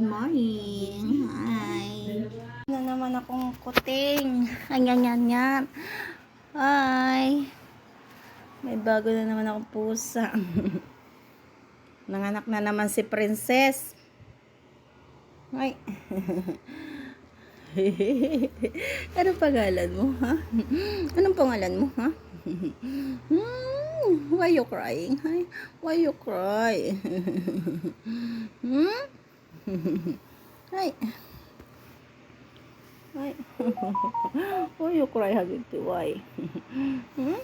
morning. Hi. Na naman akong kuting. Anyan, yan, yan. Hi. May bago na naman akong pusa. Nanganak na naman si Princess. Ay. Anong pangalan mo, ha? Anong pangalan mo, ha? Hmm, why you crying? Hi? Why you cry? hmm? Hi. Hi. why you cry, Habibti? Why? hmm?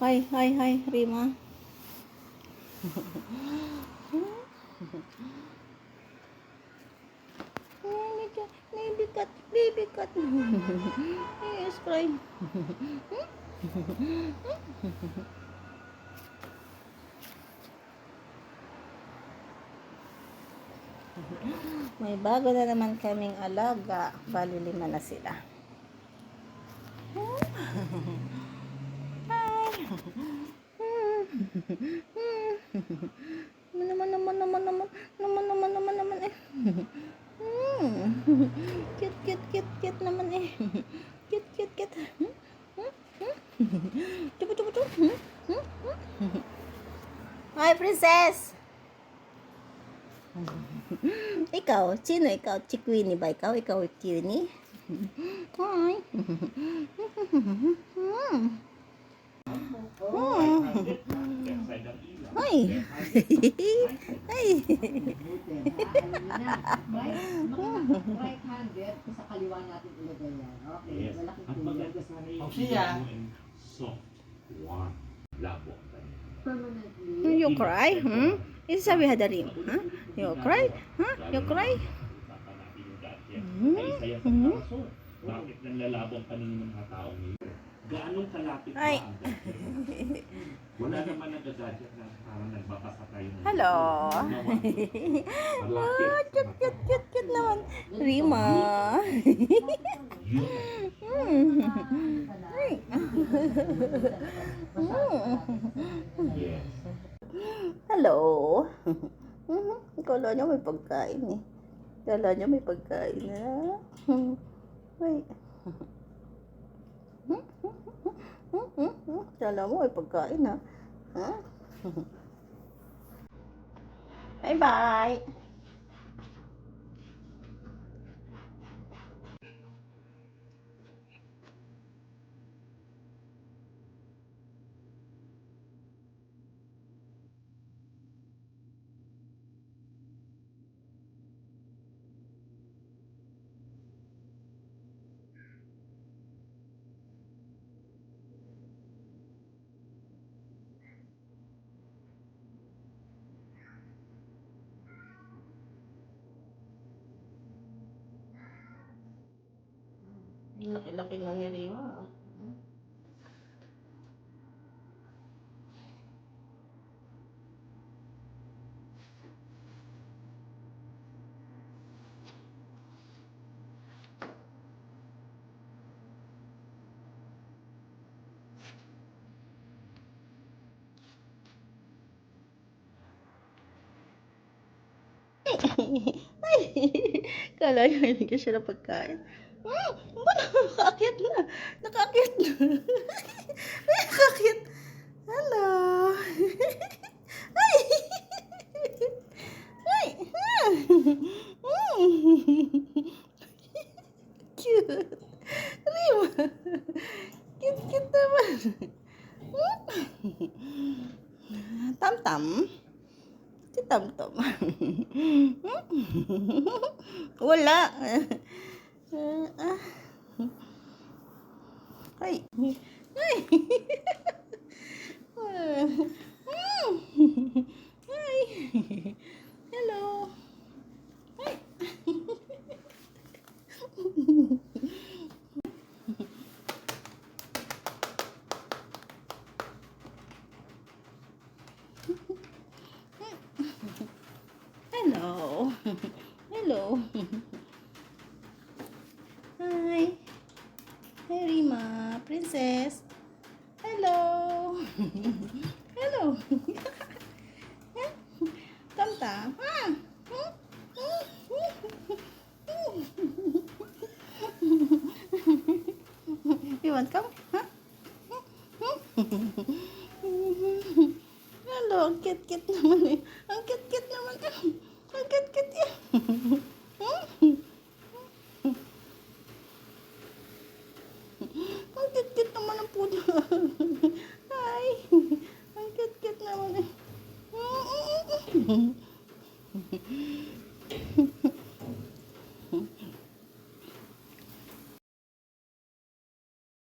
Hi, hi, hi, Rima. Baby cat, baby cat, cat. Yes, crying. May bago na naman kaming alaga. Bali lima na sila. Hi. naman naman naman naman naman naman naman naman eh. Hmm. Cute, cute, cute, cute naman eh. Cute, cute, cute. Hmm? Hmm? Hmm? Hi, princess! Ikaw, sino ikaw? Si Queenie ba ikaw? Ikaw, Queenie? Hi. Hmm. Hmm. Ay. Ay. right handed, sa kaliwa natin ilagay yan. Okay, malaking yung Oh, siya. soft, warm, labo. Permanently. You cry? Hmm? Ito sabi hadarim. Ha? You cry? Ha? You cry? Hmm? Hmm? kaso. Bakit nanlalabo ang paningin ng mga tao ngayon? Gaanong kalapit Ay. ba ang gadget? Wala naman na gadget na parang nagbabasa tayo Hello. Oh, cute, cute, cute, cute naman. Rima. Yun. Yes. Hello. Kala niya may pagkain eh. Kala niya may pagkain na. Ay. Kala mo may pagkain ha. Ha? Laki-laki lang yan, eh. iwa. Kala nyo, hindi siya na pagkain. Hmm, ba nakaakyat na? Nakaakyat na. nakaakyat. Hello. Ay. Ay. Hmm. Cute. Rima. Cute, cute naman. Hmm. Tam-tam. Si Tam-Tam. Wala. Ah. はい。はい。はい。Hello. はい。Hello. Hello. Hello. Tam-tam. Ha? you want come? Huh? Hello, ang kit-kit naman eh. Ang kit-kit naman eh. Ang kit-kit eh. Mm-hmm.